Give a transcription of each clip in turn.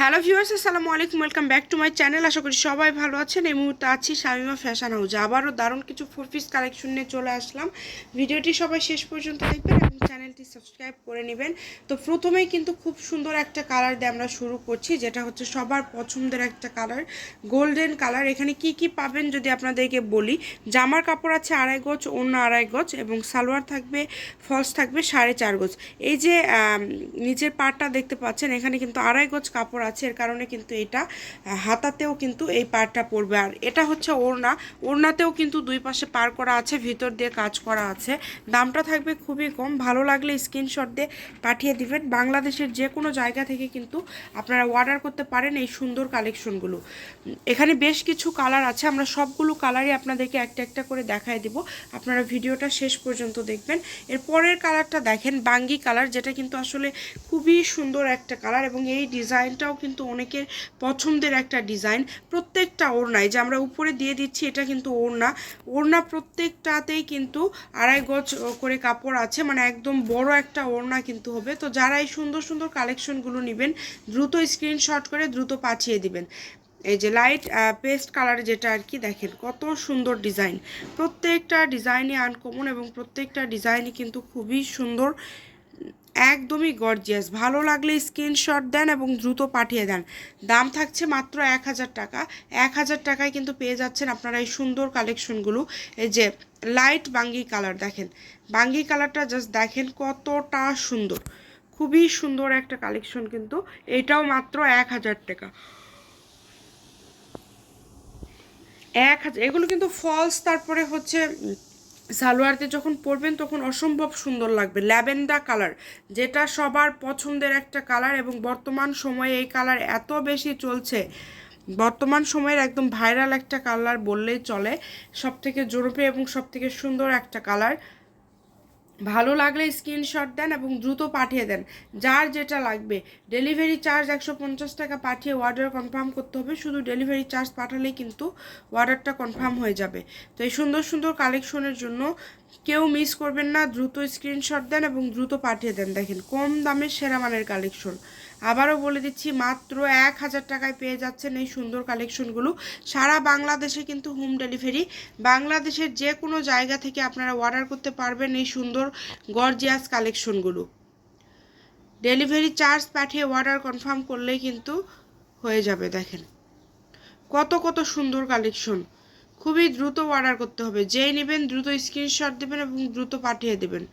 Hello viewers, আসসালামু আলাইকুম, welcome back to my channel. আশা করি সবাই ভালো আছেন। এই মুহূর্তে আছি শামিমা ফ্যাশন হাউজ আবারও দারুণ কিছু ফোর পিস কালেকশন নিয়ে চলে আসলাম। ভিডিওটি সবাই শেষ পর্যন্ত দেখবেন। চ্যানেলটি সাবস্ক্রাইব করে নেবেন। তো প্রথমেই কিন্তু খুব সুন্দর একটা কালার দিয়ে আমরা শুরু করছি, যেটা হচ্ছে সবার পছন্দের একটা কালার গোল্ডেন কালার এখানে কি কি পাবেন যদি আপনাদেরকে বলি, জামার কাপড় আছে আড়াই গজ, অন্য আড়াই গজ এবং সালোয়ার থাকবে ফলস থাকবে সাড়ে চার গজ। এই যে নিচের পাড়টা দেখতে পাচ্ছেন, এখানে কিন্তু আড়াই গজ কাপড় আছে, এর কারণে কিন্তু এটা হাতাতেও কিন্তু এই পাড়টা পড়বে। আর এটা হচ্ছে ওড়না, ওড়নাতেও কিন্তু দুই পাশে পার করা আছে, ভিতর দিয়ে কাজ করা আছে। দামটা থাকবে খুবই কম, ভালো লাগলে স্ক্রিনশট দিয়ে পাঠিয়ে দিবেন। বাংলাদেশের যে কোনো জায়গা থেকে কিন্তু আপনারা অর্ডার করতে পারেন এই সুন্দর কালেকশনগুলো এখানে বেশ কিছু কালার আছে, আমরা সবগুলো কালারই আপনাদেরকে একটা একটা করে দেখায় দিব। আপনারা ভিডিওটা শেষ পর্যন্ত দেখবেন। এর পরের কালারটা দেখেন, বাঙ্গি কালার যেটা কিন্তু আসলে খুবই সুন্দর একটা কালার এবং এই ডিজাইনটাও কিন্তু অনেকের পছন্দের একটা ডিজাইন। প্রত্যেকটা ওড়নায় যে আমরা উপরে দিয়ে দিচ্ছি, এটা কিন্তু ওড়না। ওড়না প্রত্যেকটাতেই কিন্তু আড়াই গজ করে কাপড় আছে মানে একদম বড় একটা ওড়না কিন্তু হবে। তো যারা এই সুন্দর সুন্দর কালেকশনগুলো নেবেন, দ্রুত স্ক্রিনশট করে দ্রুত পাঠিয়ে দিবেন। এই যে লাইট পেস্ট কালার যেটা আর কি দেখেন, কত সুন্দর ডিজাইন প্রত্যেকটা ডিজাইনই আনকমন এবং প্রত্যেকটা ডিজাইনই কিন্তু খুবই সুন্দর। একদমই গর্জিয়াস ভালো লাগলে স্ক্রিনশট দেন এবং দ্রুত পাঠিয়ে দেন। দাম থাকছে মাত্র এক হাজার টাকা। এক হাজার টাকায় কিন্তু পেয়ে যাচ্ছেন আপনারা এই সুন্দর কালেকশনগুলো এই যে লাইট বাঙ্গি কালার দেখেন। বাঙ্গি কালারটা জাস্ট দেখেন কতটা সুন্দর। খুবই সুন্দর একটা কালেকশন কিন্তু। এটাও মাত্র এক হাজার টাকা। এক হাজার এগুলো কিন্তু ফলস তারপরে হচ্ছে সালোয়ারতে যখন পরবেন, তখন অসম্ভব সুন্দর লাগবে। ল্যাভেন্ডার কালার, যেটা সবার পছন্দের একটা কালার এবং বর্তমান সময়ে এই কালার এত বেশি চলছে। বর্তমান সময়ের একদম ভাইরাল একটা কালার বললেই চলে। সব থেকে জনপ্রিয় এবং সবথেকে সুন্দর একটা কালার। ভালো লাগলে স্ক্রিনশট দেন এবং দ্রুত পাঠিয়ে দেন। যার যেটা লাগবে। ডেলিভারি চার্জ একশো পঞ্চাশ টাকা পাঠিয়ে অর্ডার কনফার্ম করতে হবে। শুধু ডেলিভারি চার্জ পাঠালেই কিন্তু অর্ডারটা কনফার্ম হয়ে যাবে। তো এই সুন্দর সুন্দর কালেকশনের জন্য কেউ মিস করবেন না। দ্রুত স্ক্রিনশট দেন এবং দ্রুত পাঠিয়ে দেন। দেখেন, কম দামের সেরা মানের কালেকশন আবারও বলে দিচ্ছি, মাত্র এক হাজার টাকায় পেয়ে যাচ্ছেন এই সুন্দর কালেকশনগুলো সারা বাংলাদেশে কিন্তু হোম ডেলিভারি বাংলাদেশের যে কোনো জায়গা থেকে আপনারা অর্ডার করতে পারবেন এই সুন্দর গর্জিয়াস কালেকশনগুলো ডেলিভারি চার্জ পাঠিয়ে অর্ডার কনফার্ম করলেই কিন্তু হয়ে যাবে, দেখেন। কত কত সুন্দর কালেকশন খুবই দ্রুত অর্ডার করতে হবে। যেই নেবেন দ্রুত স্ক্রিনশট দেবেন এবং দ্রুত পাঠিয়ে দেবেন।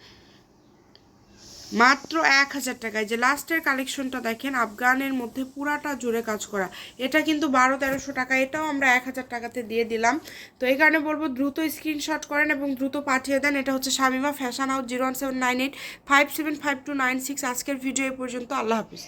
মাত্র এক হাজার টাকায়। যে লাস্টের কালেকশনটা দেখেন, আফগানের মধ্যে পুরাটা জুড়ে কাজ করা। এটা কিন্তু বারো তেরোশো টাকা, এটাও আমরা এক হাজার টাকাতে দিয়ে দিলাম। তো এই কারণে বলব, দ্রুত স্ক্রিনশট করেন এবং দ্রুত পাঠিয়ে দেন। এটা হচ্ছে Shamima fashion house zero one seven nine eight five seven five two nine six আজকের ভিডিও এ পর্যন্ত, আল্লাহ হাফিজ।